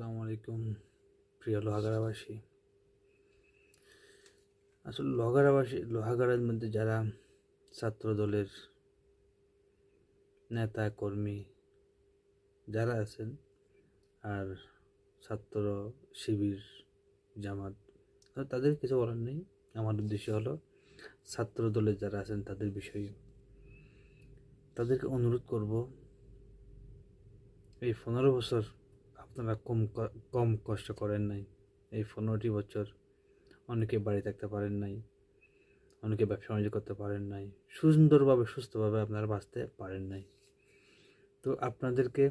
আসসালামু আলাইকুম, প্রিয় লোহাগাড়াবাসী। আসলে লোহাগাড়াবাসী, লোহাগাড়ার মধ্যে যারা ছাত্র দলের নেতা, কর্মী যারা আছেন আর ছাত্র শিবির, জামাত তাদের কিছু বলার নেই। আমার উদ্দেশ্য হলো ছাত্র দলের যারা আছেন তাদের বিষয়ে তাদেরকে অনুরোধ করব, এই পনেরো বছর আপনারা কম কম কষ্ট করেন নাই। এই পনেরোটি বছর অনেকে বাড়ি থাকতে পারেন নাই, অনেকে ব্যবসা বাণিজ্য করতে পারেন নাই, সুন্দরভাবে, সুস্থভাবে আপনারা বাঁচতে পারেন নাই। তো আপনাদেরকে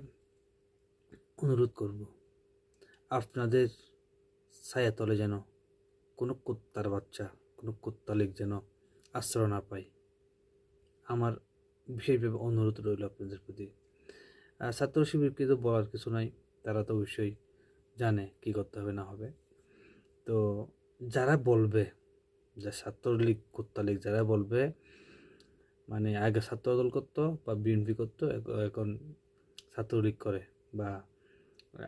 অনুরোধ করব, আপনাদের ছায়া তলে যেন কোনো কুত্তার বাচ্চা, কোনো কুত্তালিক যেন আশ্রয় না পায়। আমার বিশেষভাবে অনুরোধ রইল আপনাদের প্রতি। ছাত্র শিবিরকে তো বলার কিছু নাই। তারা তো অবশ্যই জানে কি করতে হবে, না হবে। তো যারা বলবে যা ছাত্রলীগ কুত্তালীগ যারা বলবে মানে আগে ছাত্র দল করতো বা বিএনপি করতো এখন ছাত্রলীগ করে বা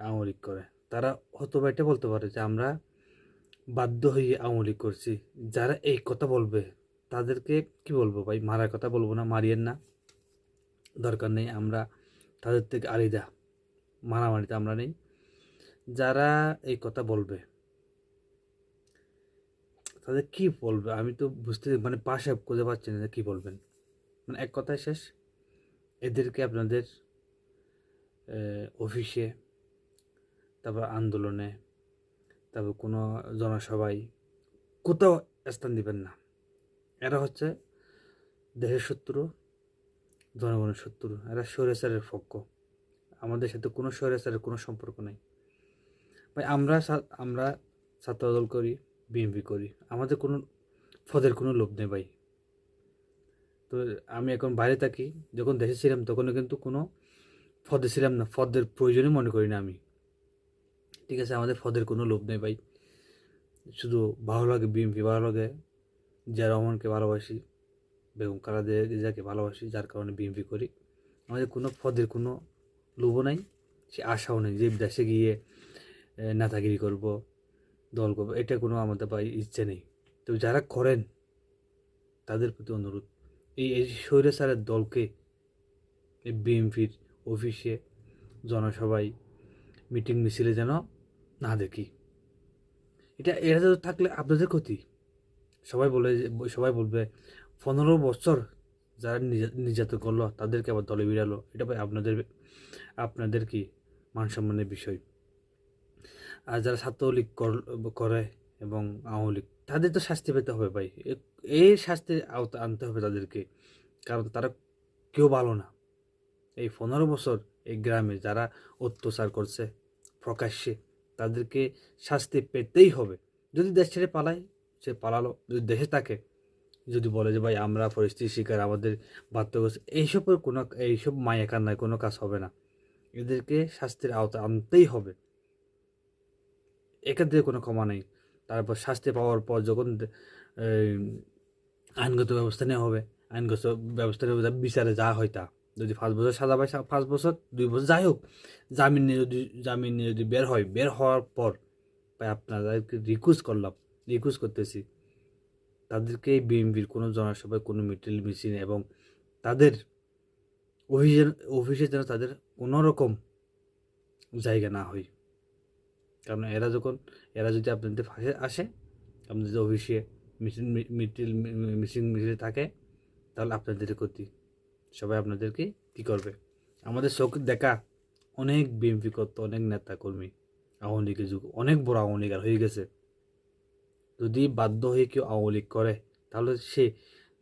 আওয়ামী লীগ করে, তারা হয়তো বা এটা বলতে পারে যে আমরা বাধ্য হয়ে আওয়ামী লীগ করছি। যারা এই কথা বলবে, তাদেরকে কি বলব ভাই? মারার কথা বলব না, মারিয়েন না। দরকার নেই, আমরা তাদের থেকে আলাদা। মারামারিতে আমরা নেই। যারা এই কথা বলবে, তাদের কি বলবে? আমি তো বুঝতে মানে পাশে খুঁজে পাচ্ছি না কী বলবেন। মানে এক কথায় শেষ, এদেরকে আপনাদের অফিসে, তারপর আন্দোলনে, তারপর কোনো জনসভায় কোথাও স্থান দিবেন না। এরা হচ্ছে দেশের শত্রু, জনগণের শত্রু, এরা স্বৈরাচারের পক্ষ। আমাদের সাথে কোনো স্বৈরাচারের কোনো সম্পর্ক নেই। ভাই, আমরা আমরা ছাত্রদল করি, বিএনপি করি, আমাদের কোনো পদের কোনো লোভ নেই ভাই। তো আমি এখন বাইরে থাকি, যখন দেশে ছিলাম তখনও কিন্তু কোনো পদে ছিলাম না, পদের প্রয়োজনই মনে করি না আমি। ঠিক আছে, আমাদের পদের কোনো লোভ নেই ভাই। শুধু ভালো লাগে বিএনপি, ভালো লাগে জিয়া রহমানকে ভালোবাসি, বেগম কালাদে যাকে ভালোবাসি, যার কারণে বিএনপি করি। আমাদের কোনো পদের কোনো লোভও নাই, সে আশাও নেই যে দেশে গিয়ে নেতাগিরি করব, দল করব, এটা কোনো আমাদের বা ইচ্ছে নেই। তো যারা করেন, তাদের প্রতি অনুরোধ। এই এই স্বৈরাচারের দলকে, এই বিএনপির অফিসে, জনসভায় মিটিং মিছিলে যেন না দেখি। এটা, এরা থাকলে আপনাদের ক্ষতি। সবাই বলে সবাই বলবে, পনেরো বছর যারা নির্যা- নির্যাতন করল, তাদেরকে আবার দলে বিড়ালো। এটা ভাই আপনাদের আপনাদের কি মান সম্মানের বিষয়? আর যারা ছাত্রলীগ কর- এবং আওয়ামী লীগ, তাদের তো শাস্তি পেতে হবে ভাই। এই শাস্তির আওতা আনতে হবে তাদেরকে। কারণ তারা কেউ ভালো না। এই পনেরো বছর এই গ্রামে যারা অত্যাচার করছে প্রকাশ্যে, তাদেরকে শাস্তি পেতেই হবে। যদি দেশ ছেড়ে পালায়, সে পালালো। যদি দেশে থাকে যদি বলে যে, ভাই, আমরা পরিস্থিতির শিকার, আমাদের বাধ্য করছে এইসবের কোনো, এইসব মায়া কান্নায় কোনো কাজ হবে না। এদেরকে শাস্তির আওতা আনতেই হবে। এখান থেকে কোনো ক্ষমা নেই। তারপর শাস্তি পাওয়ার পর যখন আইনগত ব্যবস্থা নেওয়া হবে, আইনগত ব্যবস্থা নেওয়া বিচারে যা হয় তা। যদি পাঁচ বছর সাজা পায়, পাঁচ বছর, দুই বছর, যাই হোক, জামিন নিয়ে যদি, জামিন নিয়ে যদি বের হয়, বের হওয়ার পর আপনাদেরকে রিকোয়েস্ট করলাম রিকোয়েস্ট করতেছি। তাদেরকে বিএমপির কোনো জনসভায় কোনো মিটিং মিছিল এবং তাদের অফিসের অফিসে যেন তাদের কোনো রকম জায়গা না হয়। কারণ এরা যখন, এরা যদি আপনাদের ফাঁসে আসে, আপনাদের অফিসে মিছিল মিটিল মিটিং মিছিল থাকে, তাহলে আপনাদের ক্ষতি। সবাই আপনাদেরকে কী করবে? আমাদের চোখ দেখা অনেক বিএমপি করতো, অনেক নেতা কর্মী আওয়ামী লীগের যুগ, অনেক বড় আওয়ামী লীগ হয়ে গেছে। যদি বাধ্য হয়ে কেউ আওয়ামী লীগ করে, তাহলে সে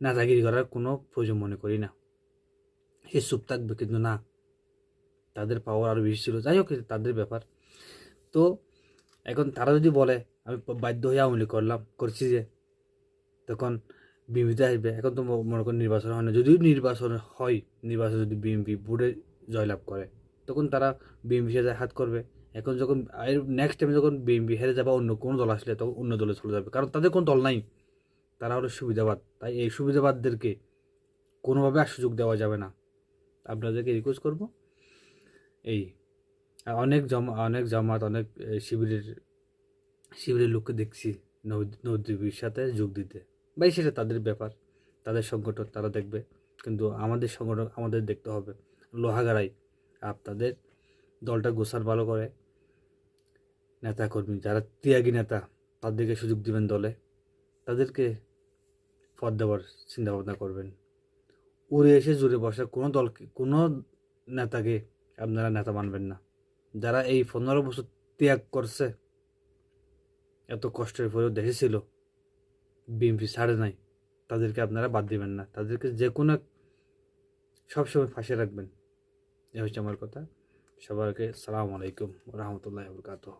নেতাগিরি করার কোনো প্রয়োজন মনে করি না। সে চুপ থাকবে কিন্তু না। তাদের পাওয়ার আরও বেশি ছিল। যাই হোক তাদের ব্যাপার। তো এখন তারা যদি বলে, আমি বাধ্য হয়ে আওয়ামী লীগ করলাম, করছি যে, তখন বিএমপিতে আসবে। এখন তো মনে করেন নির্বাচন হয় না। যদিও নির্বাচন হয়, নির্বাচন যদি বিএমপি বোর্ডে জয়লাভ করে, তখন তারা বিএমপি সাথে হাত করবে। এখন যখন এর নেক্সট টাইমে যখন বিএমপি হেরে যাবে অন্য কোনো দল আসলে, তখন অন্য দলে চলে যাবে। কারণ তাদের কোনো দল নাই। তারা হলো সুবিধাবাদ। তাই এই সুবিধাবাদদেরকে কোনোভাবে আর সুযোগ দেওয়া যাবে না। আপনাদেরকে রিকোয়েস্ট করব, এই অনেক জমা, অনেক জামাত, অনেক শিবিরের শিবিরের লোককে দেখছি নদীর সাথে যোগ দিতে। ভাই সেটা তাদের ব্যাপার, তাদের সংগঠন, তারা দেখবে। কিন্তু আমাদের সংগঠন, আমাদের দেখতে হবে। লোহাগাড়াই আপনাদের দলটা গোসার ভালো করে। নেতা কর্মী, যারা ত্যাগী নেতা তাদেরকে সুযোগ দিবেন দলে। তাদেরকে পদ দেওয়ার চিন্তা ভাবনা করবেন। উড়ে এসে জুড়ে বসা কোনো দলকে, কোনো নেতাকে আপনারা নেতা মানবেন না। যারা এই পনেরো বছর ত্যাগ করছে, এত কষ্টের পরেও দেখেছিল বিএমপি ছাড়ে নাই, তাদেরকে আপনারা বাদ দিবেন না। তাদেরকে যে কোনো সবসময় ফাঁসে রাখবেন। এ হচ্ছে আমার কথা। সবাইকে সালাম আলাইকুম রহমতুল্লাহ বরকাতহ।